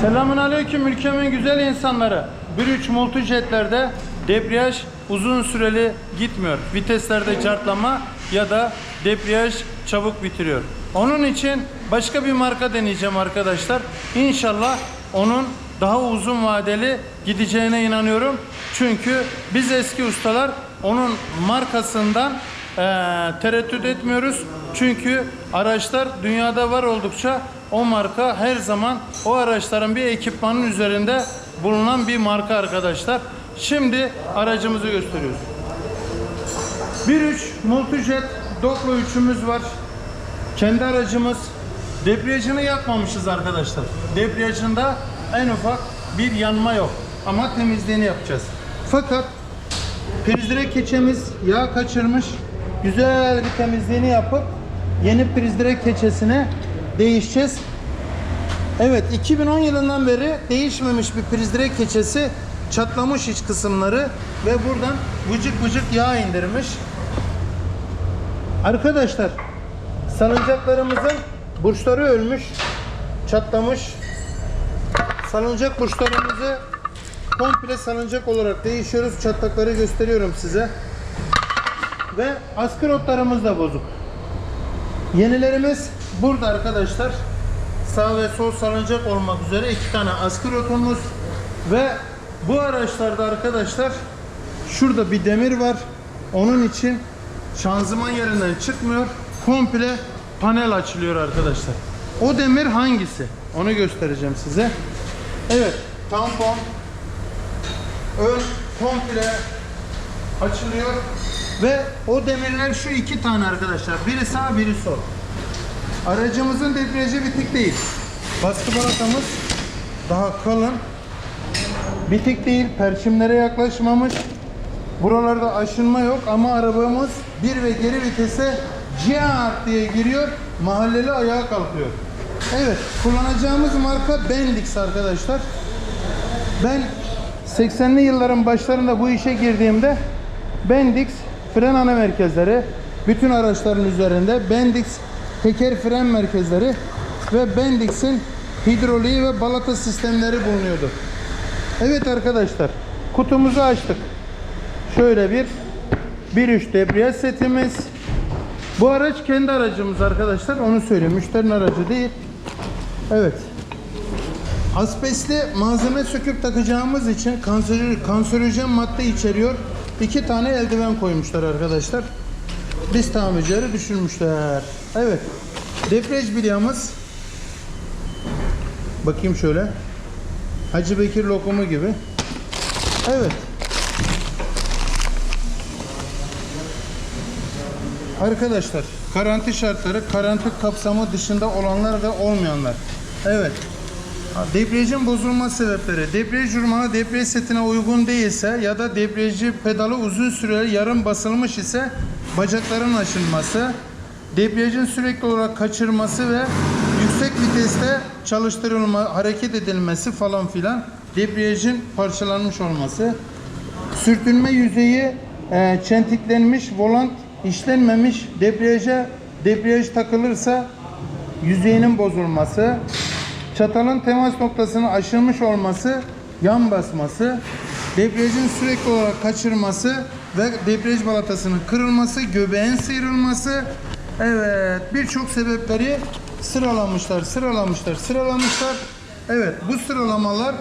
Selamun aleyküm ülkemin güzel insanları. 1.3 multijetlerde debriyaj uzun süreli gitmiyor. Viteslerde cartlama ya da debriyaj çabuk bitiriyor. Onun için başka bir marka deneyeceğim arkadaşlar. İnşallah onun daha uzun vadeli gideceğine inanıyorum. Çünkü biz eski ustalar onun markasından eee, tereddüt etmiyoruz. Çünkü araçlar dünyada var oldukça o marka her zaman o araçların bir ekipmanın üzerinde bulunan bir marka arkadaşlar. Şimdi aracımızı gösteriyoruz. 1.3 Multijet Doklo 3'ümüz var. Kendi aracımız. Debriyajını yakmamışız arkadaşlar. Debriyajında en ufak bir yanma yok. Ama temizliğini yapacağız. Fakat priz keçemiz yağ kaçırmış. Güzel bir temizliğini yapıp yeni priz direk keçesine değişeceğiz. Evet 2010 yılından beri değişmemiş bir priz direk keçesi çatlamış iç kısımları ve buradan vıcık vıcık yağ indirmiş. Arkadaşlar salıncaklarımızın burçları ölmüş, çatlamış. Salıncak burçlarımızı komple salıncak olarak değişiyoruz. Çatlakları gösteriyorum size. Ve askı da bozuk. Yenilerimiz burada arkadaşlar. Sağ ve sol salıncak olmak üzere iki tane askı rotumuz ve bu araçlarda arkadaşlar şurada bir demir var. Onun için şanzıman yerinden çıkmıyor. Komple panel açılıyor arkadaşlar. O demir hangisi? Onu göstereceğim size. Evet, tampon ön komple açılıyor ve o demirler şu iki tane arkadaşlar. Biri sağ, biri sol. Aracımızın debriyajı bitik değil. Baskı balatamız daha kalın. Bitik değil, perçimlere yaklaşmamış. Buralarda aşınma yok ama arabamız bir ve geri vitese cihat diye giriyor. Mahalleli ayağa kalkıyor. Evet, kullanacağımız marka Bendix arkadaşlar. Ben 80'li yılların başlarında bu işe girdiğimde Bendix fren ana merkezleri, bütün araçların üzerinde Bendix teker fren merkezleri ve Bendix'in hidroliği ve balata sistemleri bulunuyordu. Evet arkadaşlar, kutumuzu açtık. Şöyle bir 1.3 debriyaj setimiz. Bu araç kendi aracımız arkadaşlar. Onu söyleyeyim. Müşterinin aracı değil. Evet. Asbestli malzeme söküp takacağımız için kanser, kanserojen madde içeriyor. İki tane eldiven koymuşlar arkadaşlar. Biz tamircileri düşürmüşler. Evet. Debriyaj bilyamız. Bakayım şöyle. Hacı Bekir lokumu gibi. Evet. Arkadaşlar karanti şartları karanti kapsamı dışında olanlar ve olmayanlar. Evet. Debriyajın bozulma sebepleri. Debriyaj jurmanı debriyaj setine uygun değilse ya da debriyajı pedalı uzun süreli yarım basılmış ise bacakların aşınması, debriyajın sürekli olarak kaçırması ve yüksek viteste çalıştırılma, hareket edilmesi falan filan, debriyajın parçalanmış olması, sürtünme yüzeyi e, çentiklenmiş, volant işlenmemiş, debriyaja debriyaj takılırsa yüzeyinin bozulması, çatalın temas noktasını aşılmış olması, yan basması, debriyajın sürekli olarak kaçırması ve debriyaj balatasının kırılması, göbeğin sıyrılması, evet birçok sebepleri sıralamışlar, sıralamışlar, sıralamışlar. Evet bu sıralamalar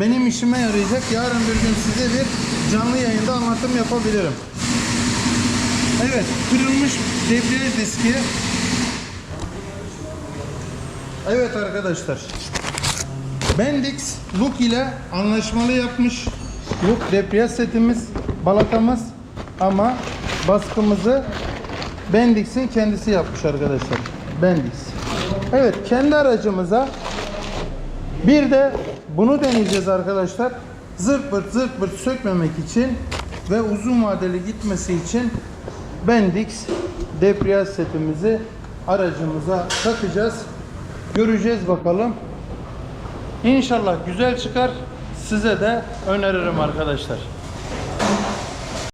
benim işime yarayacak. Yarın bir gün size bir canlı yayında anlatım yapabilirim. Evet, kırılmış debriyaj diski. Evet arkadaşlar. Bendix Look ile anlaşmalı yapmış. Look debriyaj setimiz, balatamız ama baskımızı Bendix'in kendisi yapmış arkadaşlar. Bendix. Evet, kendi aracımıza bir de bunu deneyeceğiz arkadaşlar. Zırt pırt zırt pırt sökmemek için ve uzun vadeli gitmesi için Bendix debriyaj setimizi aracımıza takacağız. Göreceğiz bakalım. İnşallah güzel çıkar. Size de öneririm arkadaşlar.